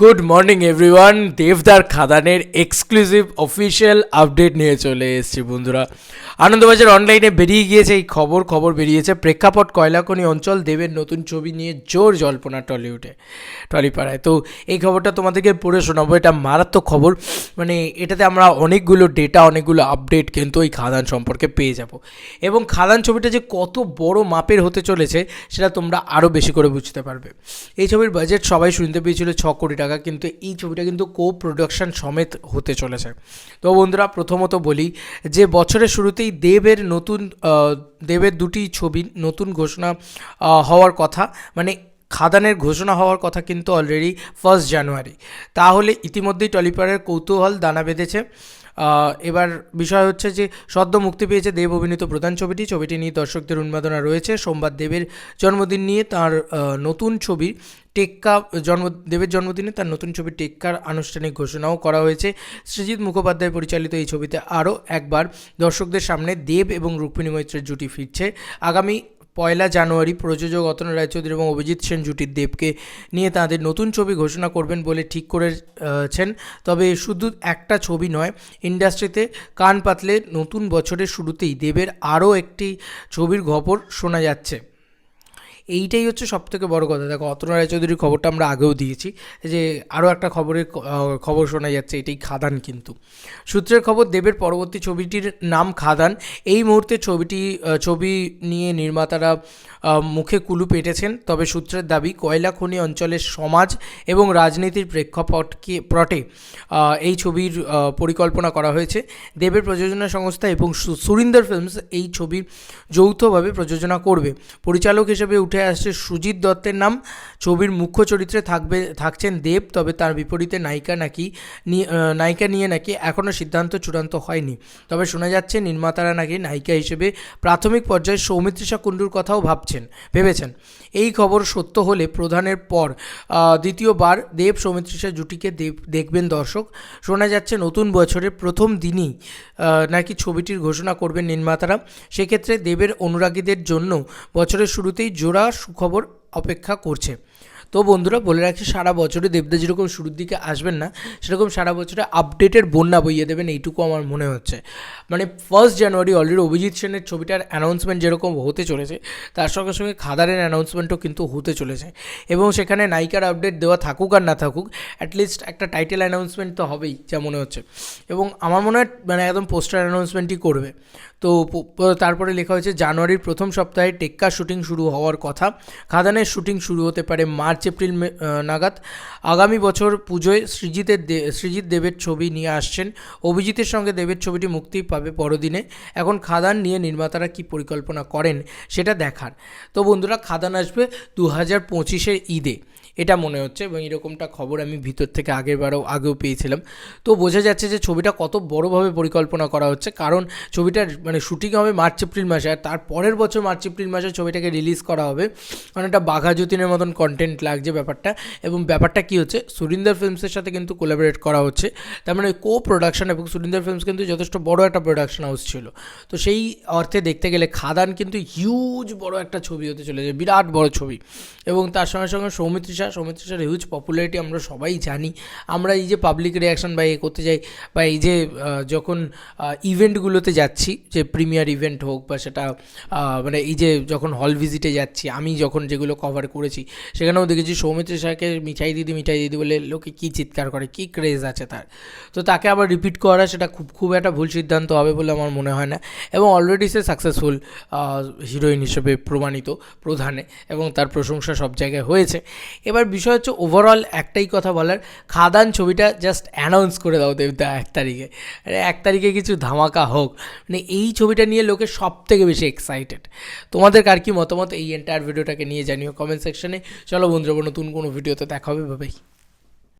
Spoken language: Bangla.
গুড মর্নিং এভরিওয়ান দেবদার খাদানের এক্সক্লুসিভ অফিসিয়াল আপডেট নিয়ে চলে এসেছি, বন্ধুরা। আনন্দবাজার অনলাইনে বেরিয়ে গিয়েছে, এই খবর খবর বেরিয়েছে। প্রেক্ষাপট কয়লাকনি অঞ্চল দেবের নতুন ছবি নিয়ে জোর জল্পনা টলিউডে, টলিপাড়ায়। তো এই খবরটা তোমাদেরকে পড়ে শোনাবো। এটা মারাত্মক খবর। মানে এটাতে আমরা অনেকগুলো ডেটা অনেকগুলো আপডেট কিন্তু এই খাদান সম্পর্কে পেয়ে যাব। এবং খাদান ছবিটা যে কত বড় মাপের হতে চলেছে, সেটা তোমরা আরও বেশি করে বুঝতে পারবে। এই ছবির বাজেট সবাই শুনতে পেয়েছিল ছ কোটি টাকা কিন্তু এই ছবিটা কিন্তু কো প্রোডাকশন সমেত হতে চলেছে। তো বন্ধুরা প্রথমত বলি যে বছরের শুরুতেই দেবের নতুন দেবের দুটি ছবি নতুন ঘোষণা হওয়ার কথা মানে খাদানের ঘোষণা হওয়ার কথা কিন্তু অলরেডি ফার্স্ট জানুয়ারি তাহলে ইতিমধ্যেই টলিপারের কৌতূহল দানা বেঁধেছে। এবার বিষয় হচ্ছে যে সদ্য মুক্তি পেয়েছে দেব অভিনীত প্রধান ছবিটি। ছবিটি নিয়ে দর্শকদের উন্মাদনা রয়েছে। সোমবার দেবের জন্মদিন নিয়ে তার নতুন ছবি টেক্কা, জন্ম, দেবের জন্মদিনে তার নতুন ছবি টেক্কার আনুষ্ঠানিক ঘোষণাও করা হয়েছে। সৃজিৎ মুখোপাধ্যায় পরিচালিত এই ছবিতে আরও একবার দর্শকদের সামনে দেব এবং রুক্মিণী মৈত্রের জুটি ফিরছে। আগামী পয়লা জানুয়ারি প্রযোজক অতন রায়চৌধুরী এবং অভিজিৎ সেন জুটির দেবকে নিয়ে তাদের নতুন ছবি ঘোষণা করবেন বলে ঠিক করেছেন। তবে শুধু একটা ছবি নয়, ইন্ডাস্ট্রিতে কান পাতলে নতুন বছরের শুরুতেই দেবের আরও একটি ছবির খবর শোনা যাচ্ছে। এইটাই হচ্ছে সব থেকে বড় কথা। দেখো, অতন রায়চৌধুরীর খবরটা আমরা আগেও দিয়েছি যে আরও একটা খবরের খবর শোনা যাচ্ছে, এটাই খাদান কিন্তু। সূত্রের খবর, দেবের পরবর্তী ছবিটির নাম খাদান। এই মুহূর্তে ছবিটি ছবি নিয়ে নির্মাতারা মুখে কুলু পেটেছেন, তবে সূত্রের দাবি, কয়লা খনি অঞ্চলের সমাজ এবং রাজনীতির প্রেক্ষাপটকে পটে এই ছবির পরিকল্পনা করা হয়েছে। দেবের প্রযোজনা সংস্থা এবং সুরিন্দর ফিল্মস এই ছবি যৌথভাবে প্রযোজনা করবে। পরিচালক হিসেবে উঠে আসছে সুজিত দত্তের নাম। ছবির মুখ্য চরিত্রে থাকবে, থাকছেন দেব, তবে তার বিপরীতে নায়িকা নাকি নায়িকা নিয়ে নাকি এখনও সিদ্ধান্ত চূড়ান্ত হয়নি। তবে শোনা যাচ্ছে নির্মাতারা নাকি নায়িকা হিসেবে প্রাথমিক পর্যায়ে সৌমিত্রিষা কুণ্ডুর কথাও ভাবছেন, ভেবেছেন। এই খবর সত্য হলে প্রধানের পর দ্বিতীয়বার দেব সৌমিত্রিষা জুটিকে দেব দেখবেন দর্শক। শোনা যাচ্ছে নতুন বছরের প্রথম দিনই নাকি ছবিটির ঘোষণা করবেন নির্মাতারা। সেক্ষেত্রে দেবের অনুরাগীদের জন্য বছরের শুরুতেই জোড়া সুখবর অপেক্ষা করছে। তো বন্ধুরা বলে রাখছি, সারা বছরে দেবদা যেরকম শুরুর দিকে আসবেন না, সেরকম সারা বছরে আপডেটের বন্যা বইয়ে দেবেন, এইটুকু আমার মনে হচ্ছে। মানে ফার্স্ট জানুয়ারি অলরেডি অভিজিৎ সেনের ছবিটার অ্যানাউন্সমেন্ট যেরকম হতে চলেছে, তার সঙ্গে সঙ্গে খাদারের অ্যানাউন্সমেন্টও কিন্তু হতে চলেছে। এবং সেখানে নায়িকার আপডেট দেওয়া থাকুক আর না থাকুক অ্যাটলিস্ট একটা টাইটেল অ্যানাউন্সমেন্ট তো হবেই, যা মনে হচ্ছে। এবং আমার মনে হয় মানে একদম পোস্টার অ্যানাউন্সমেন্টই করবে। তো তারপরে লেখা হয়েছে, জানুয়ারির প্রথম সপ্তাহে টেক্কা শুটিং শুরু হওয়ার কথা। খাদানের শুটিং শুরু হতে পারে মার্চ এপ্রিল, মে- নাগাদ আগামী বছর পুজোয় সৃজিতের সৃজিত দেবের ছবি নিয়ে আসছেন। অভিজিতের সঙ্গে দেবের ছবিটি মুক্তি পাবে পরদিনে। এখন খাদান নিয়ে নির্মাতারা কি পরিকল্পনা করেন সেটা দেখার। তো বন্ধুরা, খাদান আসবে দু হাজার পঁচিশের ঈদে। এটা মনে হচ্ছে এবং এরকমটা খবর আমি ভিতর থেকে আগের বারও আগেও পেয়েছিলাম। তো বোঝা যাচ্ছে যে ছবিটা কত বড়োভাবে পরিকল্পনা করা হচ্ছে। কারণ ছবিটার মানে শুটিং হবে মার্চ, এপ্রিল মাসে আর তার পরের বছর মার্চ, এপ্রিল মাসে ছবিটাকে রিলিজ করা হবে। অনেকটা বাঘা যতীনের মতন কন্টেন্ট লাগছে ব্যাপারটা। এবং ব্যাপারটা কী হচ্ছে? সুরিন্দর ফিল্মসের সাথে কিন্তু কোলাবোরেট করা হচ্ছে। তার মানে কো প্রোডাকশন এবং সুরিন্দর ফিল্মস কিন্তু যথেষ্ট বড় একটা প্রোডাকশন হাউস ছিল। তো সেই অর্থে দেখতে গেলে খাদান কিন্তু হিউজ বড় একটা ছবি হতে চলেছে, বিরাট বড় ছবি। এবং তার সঙ্গে সঙ্গে সৌমিত্রিষা সৌমিত্রিষার হিউজ পপুলারিটি আমরা সবাই জানি। আমরা এই যে পাবলিক রিয়াকশন বা এ করতে যাই, বা এই যে যখন ইভেন্টগুলোতে যাচ্ছি, যে প্রিমিয়ার ইভেন্ট হোক বা সেটা মানে এই যে যখন হল ভিজিটে যাচ্ছি, আমি যখন যেগুলো কভার করেছি, সেখানেও দেখেছি সৌমিত্রিষাকে মিঠাই দিদি মিঠাই দিদি বলে লোকে কী চিৎকার করে, কী ক্রেজ আছে তার। তো তাকে আবার রিপিট করা সেটা খুব খুব একটা ভুল সিদ্ধান্ত হবে বলে আমার মনে হয় না। এবং অলরেডি সে সাকসেসফুল হিরোইন হিসেবে প্রমাণিত প্রধানে এবং তার প্রশংসা সব জায়গায় হয়েছে। এবার বিষয় হচ্ছে ওভারঅল একটাই কথা বলার। খাদান ছবিটা জাস্ট অ্যানাউন্স করে দাও দেবদা এক তারিখে। আরে এক তারিখে কিছু ধামাকা হোক। মানে এই ছবিটা নিয়ে লোকে সব থেকে বেশি এক্সাইটেড তোমাদের কার কি মতামত? এই এন্টায়ার ভিডিওটাকে নিয়ে জানিও কমেন্ট সেকশনে চলো বন্ধুরা, নতুন কোনো ভিডিওতে দেখা হবে। ভাই